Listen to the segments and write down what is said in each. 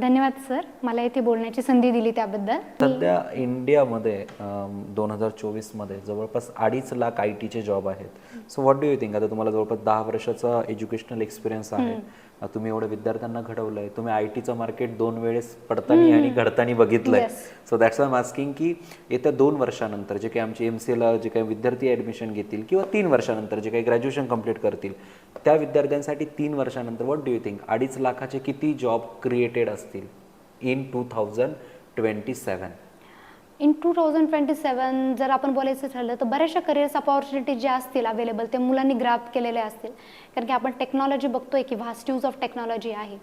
धन्यवाद सर. मला इथे बोलण्याची संधी दिली त्याबद्दल. सध्या इंडियामध्ये दोन हजार चोवीसमध्ये जवळपास अडीच लाख आय टीचे जॉब आहेत. So what do you think आता तुम्हाला जवळपास दहा वर्षाचा एज्युकेशनल एक्सपिरियन्स आहे. तुम्ही एवढे विद्यार्थ्यांना घडवलंय. तुम्ही आय टीचं मार्केट दोन वेळेस पडताना आणि घडताना बघितलंय. सो दॅट्स आय मास्किंग की येत्या दोन वर्षानंतर जे काही आमचे एम सी एला जे काही विद्यार्थी ॲडमिशन घेतील किंवा तीन वर्षानंतर जे काही ग्रॅज्युएशन कंप्लीट करतील त्या विद्यार्थ्यांसाठी तीन वर्षानंतर व्हॉट डू यू थिंक अडीच लाखाचे किती जॉब क्रिएटेड असतील in two thousand twenty seven in two thousand twenty seven जर आपण बोलायचं ठरलं तर बऱ्याचशा करिअर्स अपॉर्च्युनिटी ज्या असतील अवेलेबल ते मुलांनी ग्राफ केलेले असतील. कारण की आपण टेक्नॉलॉजी बघतोय की व्हास्ट यूज ऑफ टेक्नॉलॉजी आहे.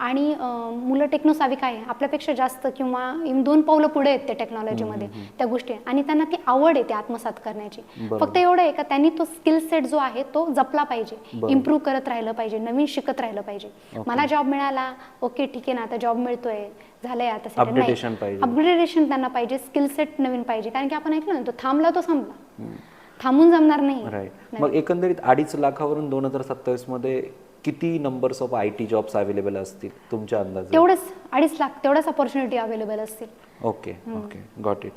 आणि मुलं टेक्नोसाविक आहे आपल्यापेक्षा जास्त किंवा दोन पावलं पुढे आहेत ते टेक्नॉलॉजीमध्ये त्या गोष्टी आणि त्यांना ती आवड आहे ती आत्मसात करण्याची. फक्त एवढं आहे का त्यांनी तो स्किल सेट जो आहे तो जपला पाहिजे. इम्प्रूव्ह करत राहिलं पाहिजे नवीन शिकत राहिलं पाहिजे. मला जॉब मिळाला ओके ठीक आहे ना आता जॉब मिळतोय झालंय आता. अपग्रेडेशन त्यांना पाहिजे स्किल सेट नवीन पाहिजे. कारण की आपण ऐकलं ना तो थांबला तो संपला. थांबून जमणार नाही. मग एकंदरीत अडीच लाखावरून दोन हजार सत्तावीसमध्ये किती numbers of I T jobs available असतील तुमच्या अंदाजे तेवढंच अडीच लाख तेवढ्याच अपॉर्च्युनिटी अवेलेबल असतील. Okay okay got it